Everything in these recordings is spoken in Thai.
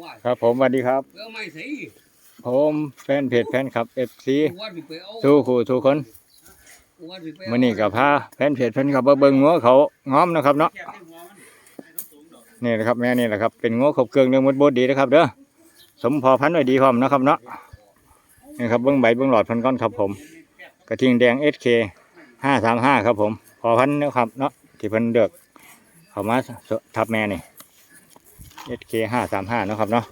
ว่าครับผมสวัสดีครับเออไม่สิผมแฟนเพจแฟนคลับเอฟซีว่าสิไปเอาสู้คู่ทุกคนว่าสิไปเอามื้อนี้ก็พาแฟนเพจแฟนคลับมาเบิ่งงัวเขาง้อมนะครับเนาะนี่นะครับแม่นี่แหละครับเป็นงัวขบเครื่องเรื่องมดบดดีนะครับ เด้อสมพอพันธุ์ไว้ดีพร้อมนะครับเนาะนี่ครับเบิ่งใบเบิ่งหลอดเพันก้อนครับผม กระทิงแดง SK ห้าสามห้าครับผม พอพันธุ์นะครับเนาะที่เพิ่นเลือกเข้ามาทับแม่นี่ SK ห้าสามห้านะครับเนาะ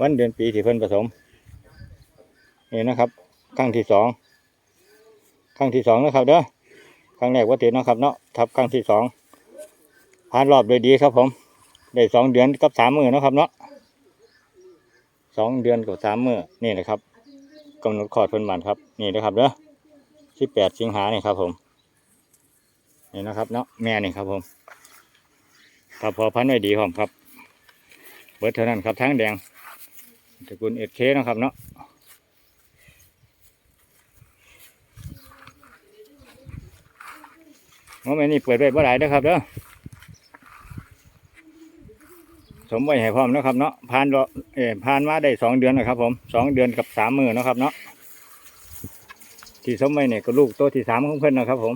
วันเดือนปีที่เพิ่นผสมนี่นะครับครั้งที่สองครั้งที่สองนะครับเด้อครั้งแรกว่าติดนาะครับเนาะทับครั้งที่สองผ่านรอบโดยดีครับผมได้สองเดือนกับสามมือนะครับเนาะสองเดือนกับสามมือนี่นะครับกำหนดคลอดเพิ่นบันครับ นี่นะครับเด้อที่แปดสิงหาเนี่ครับผมนี่นะครับเนาะแม่นี่ครับผมถ้าพอพันไว้ดีผมครับ เบิดเท่านั้นครับทั้งแดงตระกูลเอ็ดเคนะครับเนาะว่าแม่นี่เปิดไว้บ่หลายเด้อครับเด้อสมไว้ให้พร้อมนะครับเนาะผ่านรอเออผ่านมาได้สองเดือนนะครับ ผมสองเดือนกับสามมือนะครับเนาะที่สมไว้เนี่ยก็ลูกตัวที่สามของเพิ่นนะครับ ผม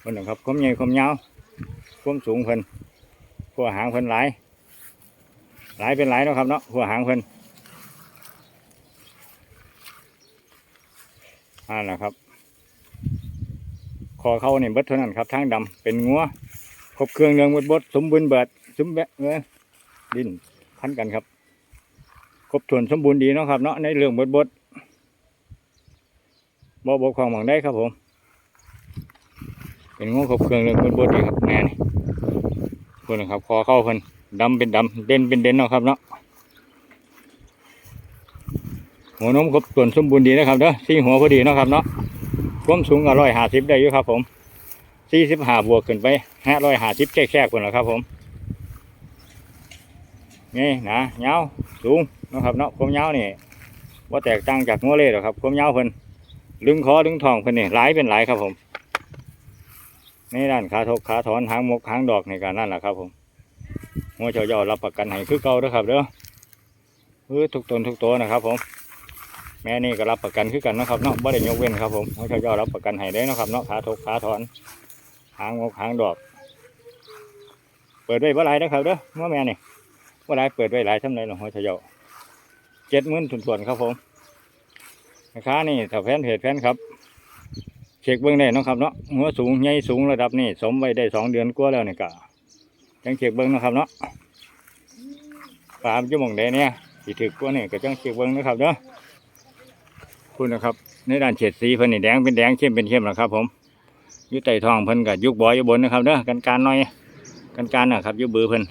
เพิ่นนะครับความใหญ่ความยาวความสูงเพิ่นหัวหางเพิ่นหลาย หลายเป็นหลายเนาะครับเนาะหัวหางเพิ่นอ่านะครับ คอเขาเนี่ยเบิดเท่านั้นครับทางดำเป็นงัวครบเครื่องเรืองบดบดสมบูรณ์เบิดสมแบะเอ้ยดินพันกันครับ ครบถ้วนสมบูรณ์ดีเนาะครับเนาะในเรื่องบดบดบ่บกของหมังได้ครับผม เป็นงูครบเครื่องเรื่องบดบดดีครับแม่นี่เพิ่นนะครับคอเข้าเพิ่น ดำเป็นดำเด่นเป็นเด่นเนาะครับเนาะหัวนมครบส่วนสมบูรณ์ดีนะครับเด้อสี่หัวพอดีเนาะครับเนาะความสูงก็ร้อยห้าสิบได้อยู่ครับ ผมสี่สิบห้าบวกขึ้นไปห้าร้อยห้าสิบแค่แค่คนละครับ ผมนี่นะเงาสูงเนาะครับเนาะความยาวนี่ว่าแตกต่างจากงัวเล่หรอกครับความยาเพิ่นลึงคอลึงทองเพิ่นนี่หลายเป็นหลายครับผมนี่ด้านขาทกขาถอนหางมกหางดอกในการนั่นแหละครับผม งัวเจ้าย่ารับประกันให้คือเก่าด้อครับเด้อเออทุกตนทุกตัวนะครับ ผม แม่นี่ก็รับประกันคือกันนะครับเนาะบ่ได้ยกเว้นครับผมงัวเจ้าย่ารับประกันให้ได้นะครับเนาะขาทกขาถอนหางมกหางดอก เปิดไว้บ่หลายนะครับเด้องัวแม่นี่ว่าหลายเปิดไว้หลายทำไรหลวงพ่อเฉยาเจ็ดหมื่นส่วนๆครับผมราคานี่ถ้าแฟนเพจแฟนครับเช็คเบื้องได้นะครับเนาะหัวสูงใหญ่สูงระดับนี่สมไว้ได้สองเดือนกว่าแล้วนี่กะ จังเช็คเบื้งนะครับเนาะปลามจะมองได้เนี่ยสีถึกกว่านี่ก็จังเช็คเบื้งนะครับเนาะคุณนะครับ ในด้านเฉดสีเพิ่นนี่แดงเป็นแดงเข้มเป็นเข้มนะครับ ผมยุไต่ทองเพิ่นกับยุกบอยอยู่บนนะครับเด้อกันการหน่อยกันการนะครับยุบือเพิ่น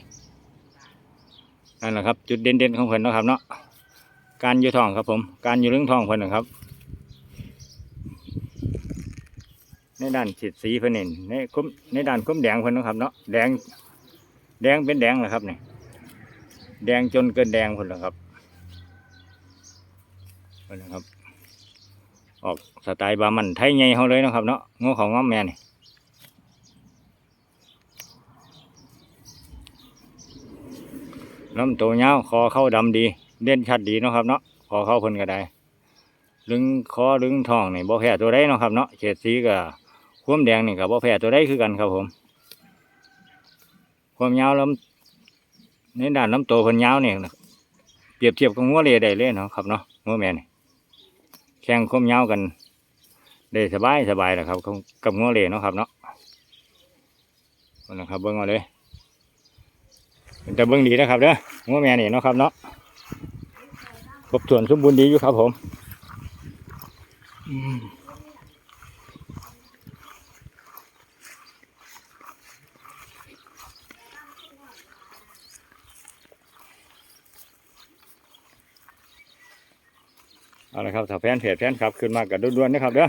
นั่นแหละครับ จุดเด่นๆของเพิ่นนะครับเนาะการอยู่ทองครับ ผม การอยู่เรื่องทองเพิ่นนะครับในด้านฉีดสีเพิ่นนี่ในคุ้มในด้านคุ้มแดงเพิ่นนะครับเนาะแดง แดงเป็นแดงแหละครับนี่แดงจนเกินแดงพิ่นแล้วครับพิ่นนะครับ ออกสไตล์บามันไทยใหญ่เขาเลยนะครับ เนาะงอของง้อมแม่นี่ลำตัวยาวคอเข้าดำดี เด่นชัดดีนะครับเนาะคอเข้าพิ่นก็ได้ลึงคอลึงทองนี่บ่แพ้ตัวใดเนะครับเนาะเฉดสีก็ความแดงนี่ก็บ่แพ้ตัวใดคือกันครับผม ความยาวลำในด้านลำตัวเพิ่นยาวนี่นะเปรียบเทียบกับงัวเลได้เลยเนาะครับเนาะงัวแม่นี่แข่งความยาวกันได้สบายสบายแหละครับ กับกับงัวเลเนาะครับเนาะนะครับเบิ่งเอาเลยแต่เบิ่งดีนะครับเด้องัวแม่นี่เนาะครับเนาะครบถ้วนสมบูรณ์ดีอยู่ครับผม อืม เอาละครับถ้าแฟนเพจแฟนครับ ขึ้นมากับด่วนๆนะครับเด้อ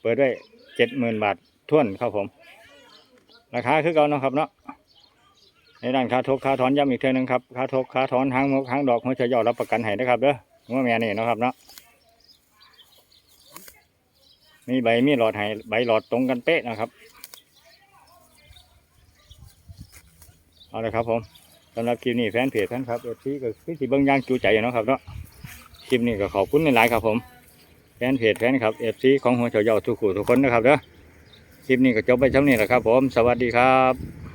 เปิดได้เจ็ดหมื่นบาทท่วนครับผม ราคาคือเก่าเนาะครับเนาะในด้านค่าทกค่าถอนย้ำอีกเท่านึงครับค่าทกค่าถอนหางมกหางดอกหัวเฉยอดรับประกันให้นะครับเด้องัวแม่นี่เนาะครับเนาะมีใบมีหลอดให้ใบหลอดตรงกันเป๊ะนะครับเอาลยครับผมสำหรับคลิปนี้แฟนเพจแฟนครับเอฟซีก็คือสิเบิ่งย่างจูใจเนาะครับเนาะ คลิปนี้ก็ขอบคุณในหลายครับผมแฟนเพจแฟนครับเอฟซีของหัวเฉาเยาทุกคู่ทุกคนนะครับเด้อคลิปนี้ก็จบไปเท่านี้แหละครับผม สวัสดีครับ